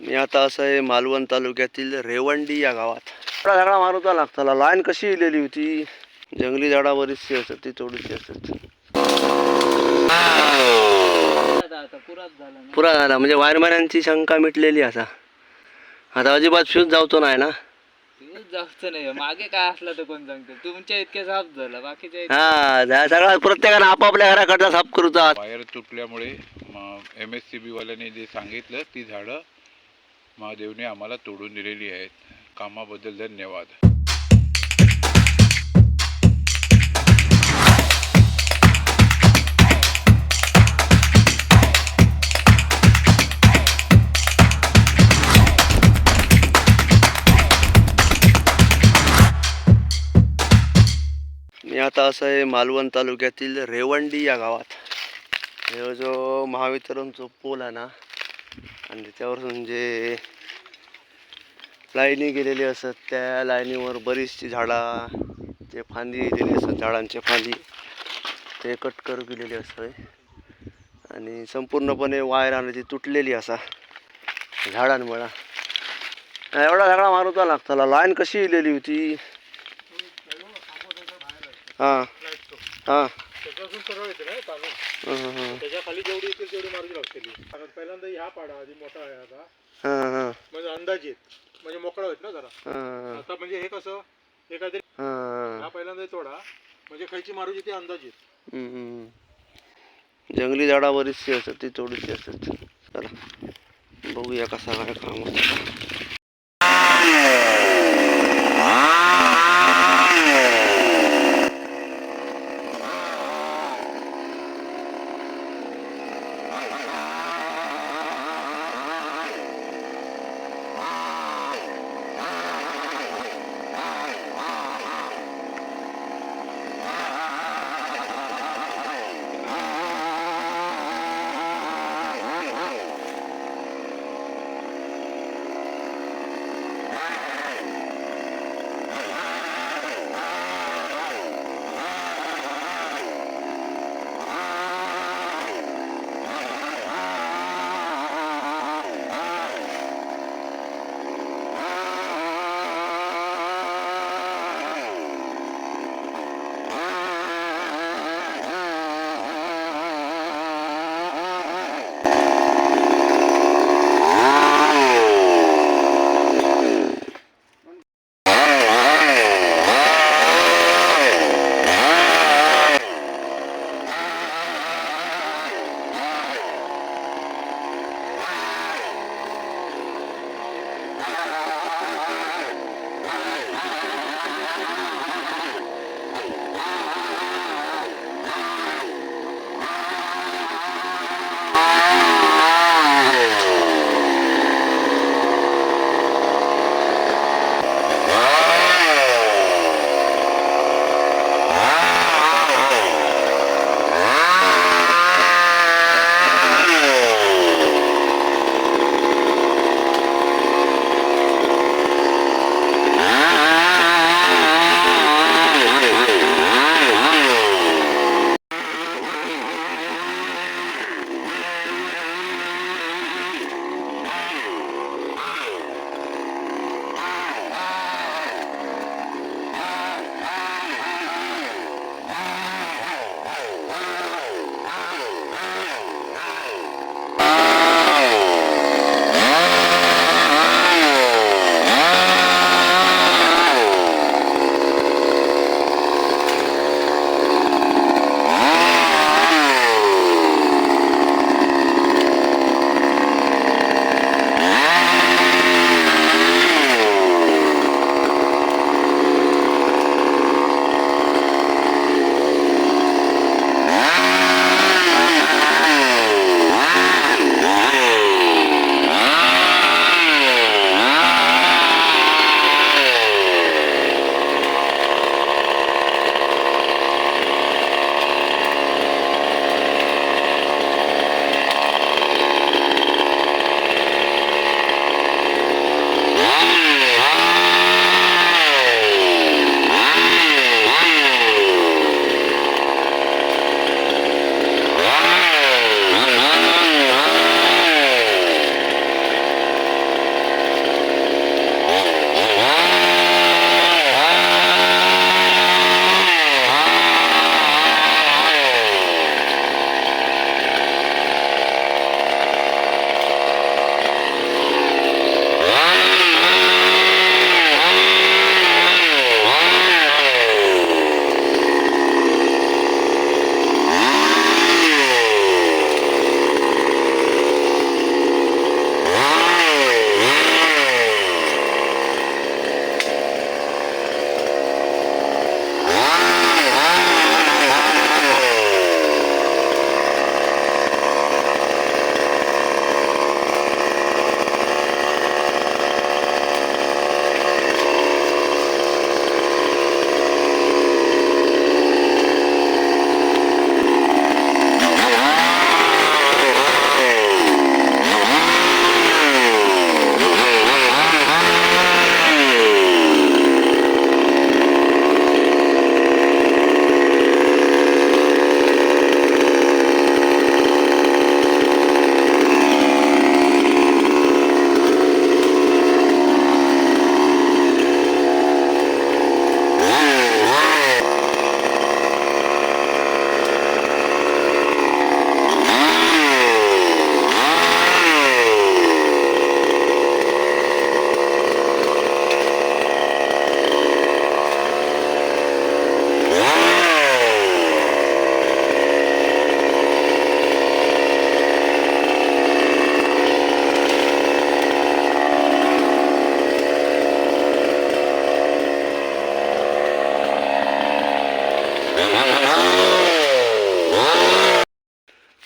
मी आता असं आहे मालवण तालुक्यातील रेवंडी या गावात. झाडा मारुता लागताला. लाईन कशी इलेली होती? जंगली झाडा बरीचशी असतात ती थोडीशी असतात आता पुरात झाला ना पुरा झाला. म्हणजे वायरमॅनांची शंका मिटलेली असा. आता अजिबात फ्यूज जावतो नाही ना? जास्त नाही. मागे काय असलं तर कोण सांगते? तुमच्या इतके साफ झाला. बाकीच्या हा सगळा प्रत्येकानं आपापल्या घराकडचा साफ करूचा वायर तुटल्यामुळे एम एस सी बीवाल्याने जे सांगितलं ती झाडं महादेवने आम्हाला तोडून दिलेली आहेत. कामाबद्दल धन्यवाद. मी आता असं आहे मालवण तालुक्यातील रेवंडी या गावात. हे जो महावितरणचा पूल आहे ना आणि त्याच्यावरून जे म्हणजे लाईनी गेलेली असत त्या लाईनीवर बरीचशी झाडा जे फांदी गेलेली असत झाडांचे फांदी. ते कट करू गेलेली असतं आणि संपूर्णपणे वायर आणि ती तुटलेली असा झाडांमुळा. एवढा सगळा मारुता लागताला लाईन कशी इलेली होती? हां. हां. त्याच्याखाली जेवढी येतील तेवढी मारुती लागतेली. कारण पहिल्यांदा ह्या पाडा आधी मोठा आहे आता. म्हणजे अंदाजित म्हणजे मोकळा होत ना जरा. हां आता म्हणजे हे कसं हे काहीतरी हां पहिल्यांदा तोडा म्हणजे खायची मारुती ती अंदाजित हम्म. जंगली झाडा बरीचशी असतात ती थोडीशी असतात चला. बघूया कसा काय काम होतं.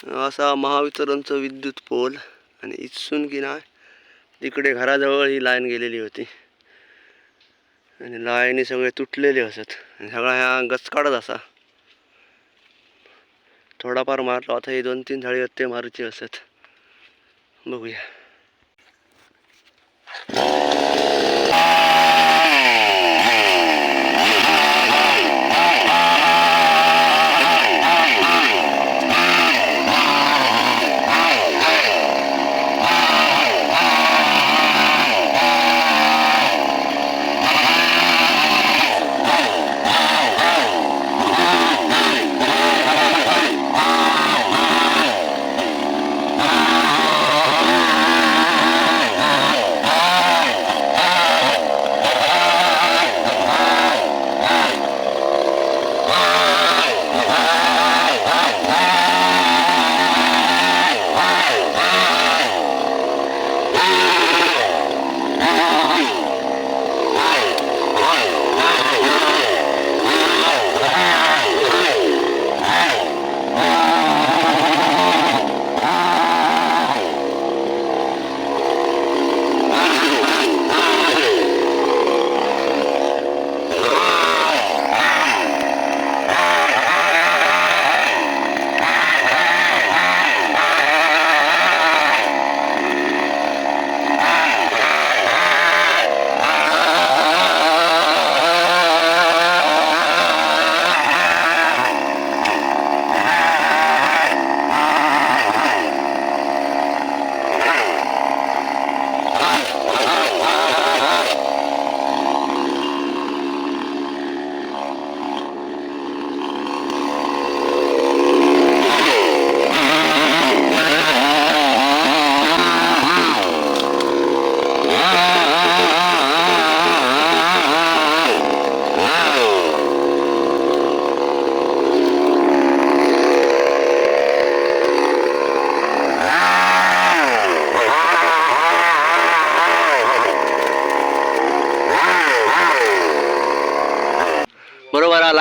असा महावितरणचं विद्युत पोल आणि इथसून की ना तिकडे घराजवळ ही लाईन गेलेली होती. आणि लाईनी सगळे तुटलेले असत. आणि सगळा ह्या गचकाडत असा. थोडाफार मारला आता हे दोन तीन झाडी आहेत ते मारूचे असत. बघूया.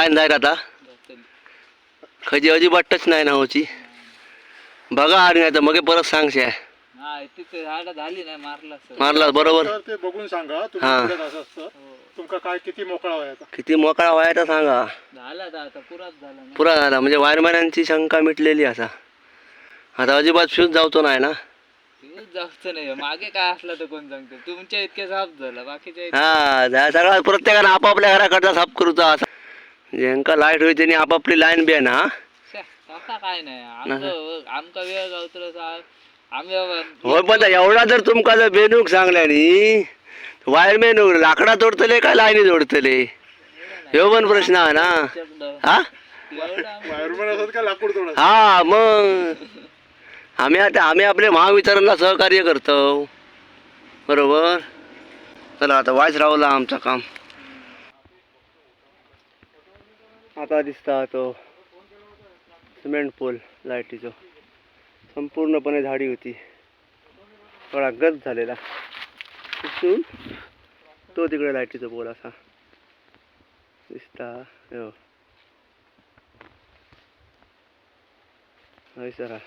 लाईन जाईल आता. खजी अजिबात टच नाही ना होची बघा आणि नाही तर मग परत सांगशे हा झाली नाही मारला बरोबर. ते बघून सांगा हा. तुमका काय किती मोकळा व्हायचा? किती मोकळा व्हायचा सांगा. झाला आता आता पुराच झाला ना. पुरा झाला म्हणजे वायरमॅनांची शंका मिटलेली असा आता. अजिबात फ्यूज जावतो नाही ना. जास्त नाही मागे काय असलं तर कोण सांगते? तुमच्या इतके साफ झालं बाकीच्या हा सगळा प्रत्येकानं आपापल्या घराकडचा साफ करूचा असा ज्यांका लाइट होईल त्यांनी आपापली लाईन बी आहे ना काय नाही. आमचं आमका वेळ गावतलो साहेब. आम्ही बाबा- होय पण एवढा जर तुमका जर बेनूक सांगल्यानी वायरमॅन लाकडा तोडतले का लाईनी जोडतले? ह्यो पण प्रश्न आहे ना. हा? एवढं आम्ही- वायरमॅन असत का लाकूड तोडत? हा मग. आम्ही आता आम्ही आपले महावितरणला सहकार्य करतो. बरोबर? चला आता वायच राहला आमचं काम. आता दिसता तो सिमेंट पोल लायटीचो संपूर्णपणे झाडी होती. थोडा गज झालेला. तिथून तो तिकडे लायटीचो पोल असा दिसता. यो. हय सर.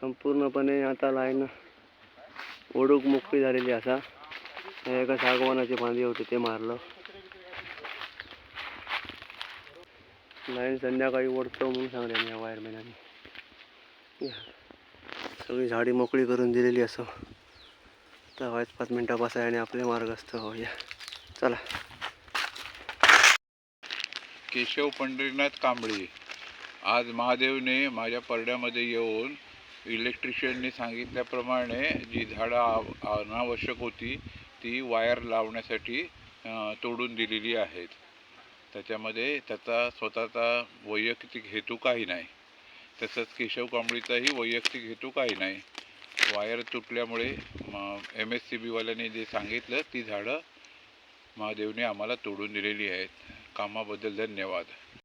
संपूर्णपणे आता लाईन ओढूक मोकळी झालेली असा. एका सागवानाची फांदी होती ते मारलं. लाईन संध्याकाळी ओढतो म्हणून सांगले या वायरमॅनाने सगळी झाडी मोकळी करून दिलेली असो. तर व्हायच पाच मिनटं बसाय आणि आपले हवं या चला. केशव पंढरीनाथ कांबळे. आज महादेवने माझ्या परड्यामध्ये येऊन इलेक्ट्रिशियनने सांगितल्याप्रमाणे जी झाडं आव- अनावश्यक होती ती वायर लावण्यासाठी तोडून दिलेली आहेत. त्याच्यामध्ये त्याचा स्वतःचा वैयक्तिक हेतू काही नाही. तसंच केशव कांबळीचाही वैयक्तिक हेतू काही नाही. वायर तुटल्यामुळे एम एस सी बीवाल्याने जे सांगितलं ती झाडं महादेवने आम्हाला तोडून दिलेली आहेत. कामाबद्दल धन्यवाद.